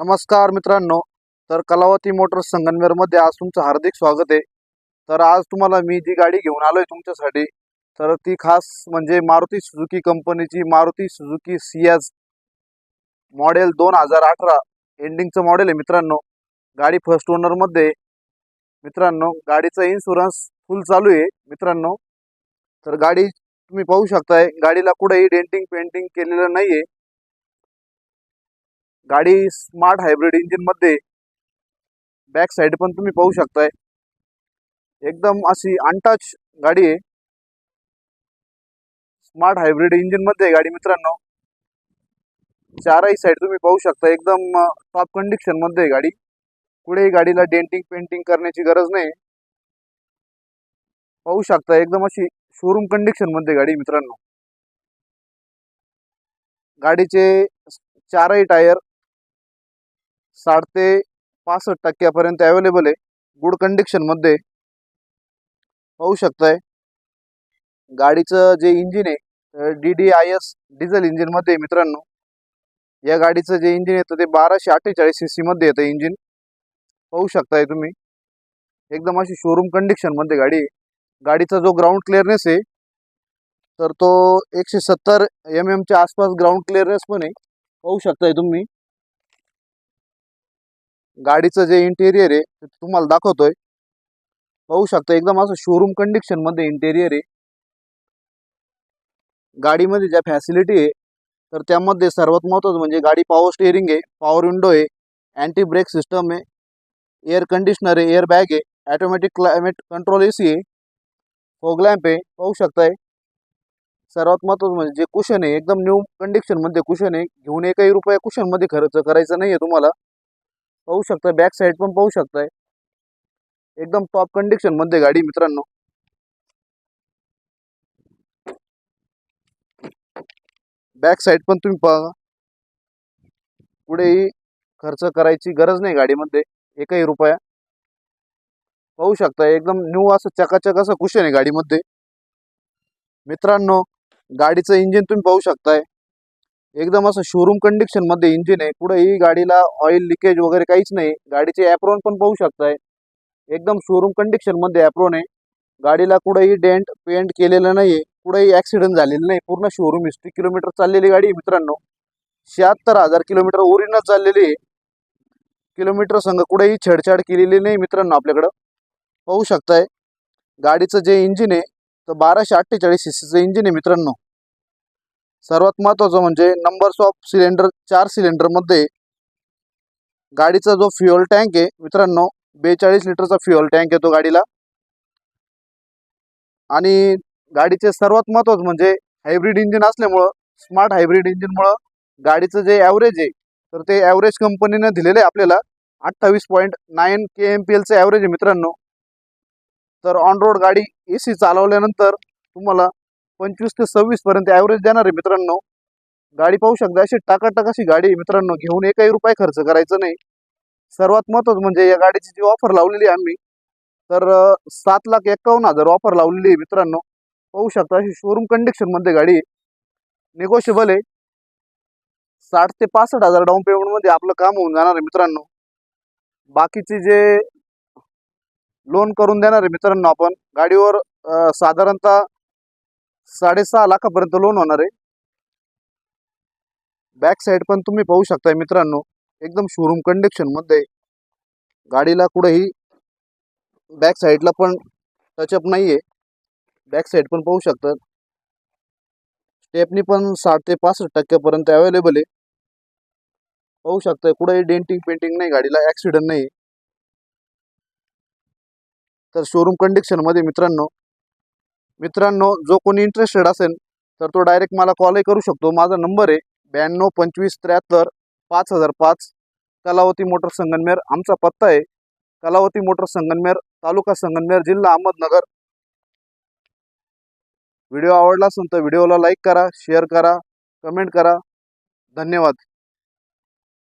नमस्कार मित्रांनो तर कलावती मोटर्स संगमनेरमध्ये आज तुमचं हार्दिक स्वागत आहे. तर आज तुम्हाला मी जी गाडी घेऊन आलो आहे तुमच्यासाठी तर ती खास म्हणजे मारुती सुझुकी कंपनीची मारुती सुझुकी सियाज मॉडेल दोन हजार अठरा एंडिंगचं मॉडेल आहे मित्रांनो. गाडी फर्स्ट ओनरमध्ये मित्रांनो गाडीचा इन्शुरन्स फुल चालू आहे मित्रांनो. तर गाडी तुम्ही पाहू शकताय गाडीला कुठेही डेंटिंग पेंटिंग केलेलं नाही आहे गाडी स्मार्ट हायब्रिड इंजिनमध्ये बॅक साईड पण तुम्ही पाहू शकताय. एकदम अशी अनटच गाडी आहे. स्मार्ट हायब्रिड इंजिनमध्ये आहे गाडी मित्रांनो. चारही साईड तुम्ही पाहू शकता. एकदम टॉप कंडिशनमध्ये आहे गाडी. कुठेही गाडीला डेंटिंग पेंटिंग करण्याची गरज नाही. पाहू शकता एकदम अशी शोरूम कंडिक्शनमध्ये गाडी मित्रांनो. गाडीचे चारही टायर साठ ते पासष्ट टक्क्यापर्यंत अवेलेबल आहे. गुड कंडिशनमध्ये पाहू शकताय. गाडीचं जे इंजिन आहे D D I S diesel इंजिनमध्ये आहे मित्रांनो. या गाडीचं जे इंजिन येतं ते बाराशे अठ्ठेचाळीस सी सीमध्ये येतं इंजिन पाहू शकताय तुम्ही. एकदम अशी शोरूम कंडिशनमध्ये गाडी आहे. गाडीचा जो ग्राउंड क्लिअरनेस आहे तर तो एकशे सत्तर एम एमच्या आसपास ग्राउंड क्लिअरनेस पण आहे. पाहू शकताय तुम्ही. गाडीचं जे इंटेरियर आहे ते तुम्हाला दाखवतोय. पाहू शकता एकदम असं शोरूम कंडिशनमध्ये इंटेरियर आहे. गाडीमध्ये ज्या फॅसिलिटी आहे तर त्यामध्ये सर्वात महत्त्वाचं म्हणजे गाडी पॉवर स्टेअरिंग आहे पॉवर विंडो आहे अँटी ब्रेक सिस्टम आहे एअर कंडिशनर आहे एअर बॅग आहे automatic climate control A C आहे फॉग लॅम्प आहे पाहू शकताय. सर्वात महत्वाचं म्हणजे जे कुशन आहे एकदम न्यू कंडिशनमध्ये कुशन आहे घेऊन एकही रुपया कुशनमध्ये खर्च करायचा नाही आहे तुम्हाला. पाहू शकता बॅक साईड पण पाहू शकताय. एकदम टॉप कंडिशनमध्ये गाडी मित्रांनो. बॅक साईड पण तुम्ही पहा. पुढेही खर्च करायची गरज नाही गाडीमध्ये. एकही रुपया. पाहू शकता एकदम न्यू असं चकाचक असं कुशन आहे गाडीमध्ये. मित्रांनो गाडीचं इंजिन तुम्ही पाहू शकताय. एकदम असं शोरूम कंडिशनमध्ये इंजिन आहे. पुढेही गाडीला ऑइल लिकेज वगैरे काहीच नाही. गाडीचे ॲप्रोन पण पाहू शकताय. एकदम शोरूम कंडिशनमध्ये ॲप्रोन आहे. गाडीला कुठेही डेंट पेंट केलेलं नाही आहे कुठेही ॲक्सिडेंट झालेलं नाही. पूर्ण शोरूम हिस्ट्री किलोमीटर चाललेली गाडी मित्रांनो. शहात्तर हजार किलोमीटर ओरिजिनल चाललेली आहे. किलोमीटर संघ कुठेही छेडछाड केलेली नाही मित्रांनो आपल्याकडं. पाहू शकताय. गाडीचं जे इंजिन आहे तर बाराशे अठ्ठेचाळीस सी सीचं इंजिन आहे मित्रांनो. सर्वात महत्त्वाचं म्हणजे नंबर्स ऑफ सिलेंडर चार सिलेंडरमध्ये गाडीचा जो फ्युअल टँक आहे मित्रांनो बेचाळीस लिटरचा फ्युअल टँक येतो गाडीला. आणि गाडीचे सर्वात महत्त्वाचं म्हणजे हायब्रिड इंजिन असल्यामुळं स्मार्ट हायब्रिड इंजिनमुळं गाडीचं जे ॲव्हरेज आहे तर ते ॲव्हरेज कंपनीनं दिलेलं आहे आपल्याला अठ्ठावीस point nine K M P एलचं average आहे मित्रांनो. तर ऑन रोड गाडी ए सी चालवल्यानंतर तुम्हाला पंचवीस ते सव्वीस पर्यंत ॲव्हरेज देणार आहे मित्रांनो. गाडी पाहू शकता अशी टाकाटाक अशी गाडी आहे मित्रांनो. घेऊन एकही रुपये खर्च करायचं नाही. सर्वात महत्त्वाचं म्हणजे या गाडीची जी ऑफर लावलेली आहे आम्ही तर सात लाख एक्कावन्न हजार ऑफर लावलेली आहे मित्रांनो. पाहू शकता अशी शोरूम कंडिशनमध्ये गाडी आहे. निगोशिएबल आहे. साठ ते पासष्ट हजार डाऊन पेमेंटमध्ये आपलं काम होऊन जाणार आहे मित्रांनो. बाकीचे जे लोन करून देणार आहे मित्रांनो आपण गाडीवर साधारणतः साडेसहा लाखापर्यंत लोन होणार आहे. बॅक साईड पण तुम्ही पाहू शकताय मित्रांनो एकदम शोरूम कंडिशनमध्ये गाडीला कुठेही बॅक साईडला पण टचअप नाहीये. बॅक साईड पण पाहू शकतात स्टेपनी पण साठ ते पासष्ट टक्क्यापर्यंत अवेलेबल आहे. पाहू शकताय कुठेही डेंटिंग पेंटिंग नाही गाडीला ॲक्सिडेंट नाही तर शोरूम कंडिक्शनमध्ये मित्रांनो मित्रांनो जो कोणी इंटरेस्टेड असेल तर तो डायरेक्ट मला कॉलही करू शकतो. माझा नंबर आहे ब्याण्णव पंचवीस त्र्याहत्तर पाच हजार पाच. कलावती मोटर संगनमेर आमचा पत्ता आहे. कलावती मोटर संगनमेर तालुका संगनमेर जिल्हा अहमदनगर. व्हिडिओ आवडला असेल तर व्हिडिओला लाईक करा शेअर करा कमेंट करा. धन्यवाद.